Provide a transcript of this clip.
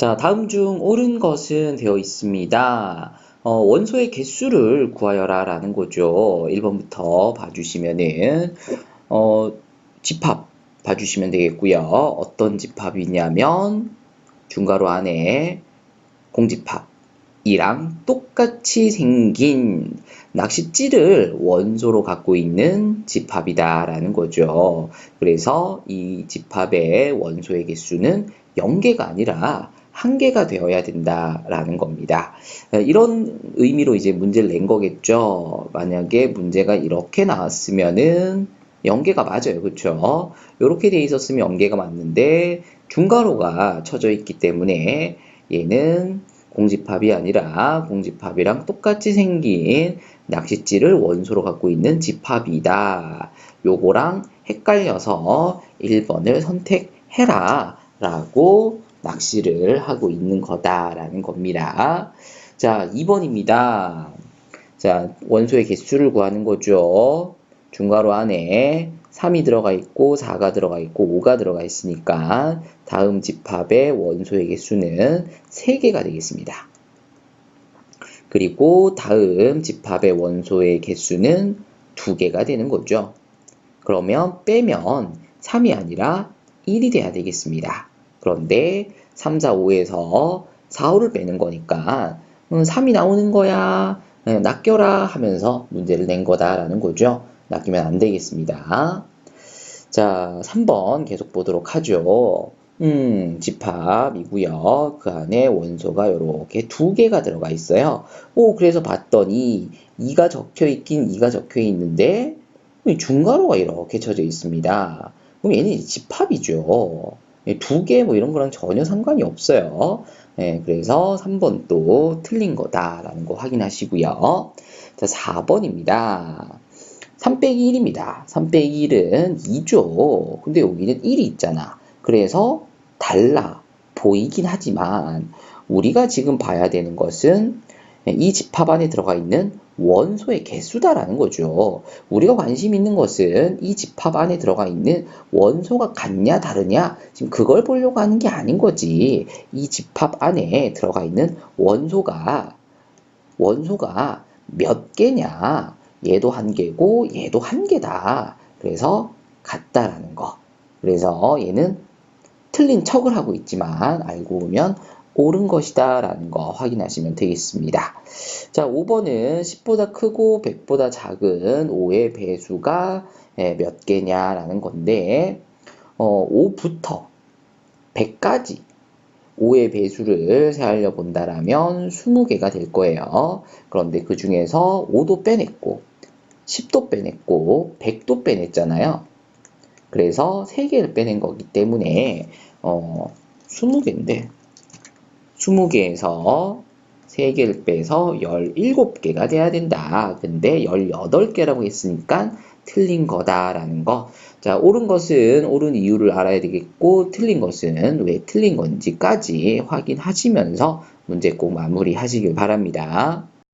자, 다음 중 옳은 것은 되어 있습니다. 어, 원소의 개수를 구하여라 라는 거죠. 1번부터 봐주시면은, 어, 집합 봐주시면 되겠고요. 어떤 집합이냐면, 중괄호 안에 공집합 이랑 똑같이 생긴 낚싯줄을 원소로 갖고 있는 집합이다 라는 거죠. 그래서 이 집합의 원소의 개수는 0개가 아니라 한 개가 되어야 된다라는 겁니다. 이런 의미로 이제 문제를 낸 거겠죠. 만약에 문제가 이렇게 나왔으면은 0개가 맞아요. 그렇죠? 이렇게 돼 있었으면 0개가 맞는데 중괄호가 쳐져 있기 때문에 얘는 공집합이 아니라 공집합이랑 똑같이 생긴 낚싯줄을 원소로 갖고 있는 집합이다. 요거랑 헷갈려서 1번을 선택해라 라고 낚시를 하고 있는 거다라는 겁니다. 자, 2번입니다. 자, 원소의 개수를 구하는 거죠. 중괄호 안에 3이 들어가 있고 4가 들어가 있고 5가 들어가 있으니까 다음 집합의 원소의 개수는 3개가 되겠습니다. 그리고 다음 집합의 원소의 개수는 2개가 되는 거죠. 그러면 빼면 3이 아니라 1이 돼야 되겠습니다. 그런데 3, 4, 5에서 4, 5를 빼는 거니까 3이 나오는 거야. 네, 낚여라 하면서 문제를 낸 거다라는 거죠. 낚이면 안 되겠습니다. 자, 3번 계속 보도록 하죠. 음, 집합이고요. 그 안에 원소가 이렇게 두 개가 들어가 있어요. 오, 그래서 봤더니 2가 적혀 있긴 2가 적혀 있는데 중괄호가 이렇게 쳐져 있습니다. 그럼 얘는 집합이죠. 두 개 뭐 이런 거랑 전혀 상관이 없어요. 네, 그래서 3번 또 틀린 거다라는 거 확인하시고요. 자, 4번입니다. 3 빼기 1입니다. 3 빼기 1은 2죠. 근데 여기는 1이 있잖아. 그래서 달라 보이긴 하지만 우리가 지금 봐야 되는 것은 이 집합 안에 들어가 있는 원소의 개수다라는 거죠. 우리가 관심 있는 것은 이 집합 안에 들어가 있는 원소가 같냐 다르냐 지금 그걸 보려고 하는 게 아닌 거지. 이 집합 안에 들어가 있는 원소가 원소가 몇 개냐 얘도 한 개고 얘도 한 개다. 그래서 같다라는 거. 그래서 얘는 틀린 척을 하고 있지만 알고 보면 옳은 것이다 라는 거 확인하시면 되겠습니다. 자, 5번은 10보다 크고 100보다 작은 5의 배수가 예, 몇 개냐라는 건데 어, 5부터 100까지 5의 배수를 세하려 본다라면 20개가 될 거예요. 그런데 그 중에서 5도 빼냈고 10도 빼냈고 100도 빼냈잖아요. 그래서 3개를 빼낸 거기 때문에 어, 20개인데 20개에서 3개를 빼서 17개가 돼야 된다. 근데 18개라고 했으니까 틀린 거다라는 거. 자, 옳은 것은 옳은 이유를 알아야 되겠고, 틀린 것은 왜 틀린 건지까지 확인하시면서 문제 꼭 마무리 하시길 바랍니다.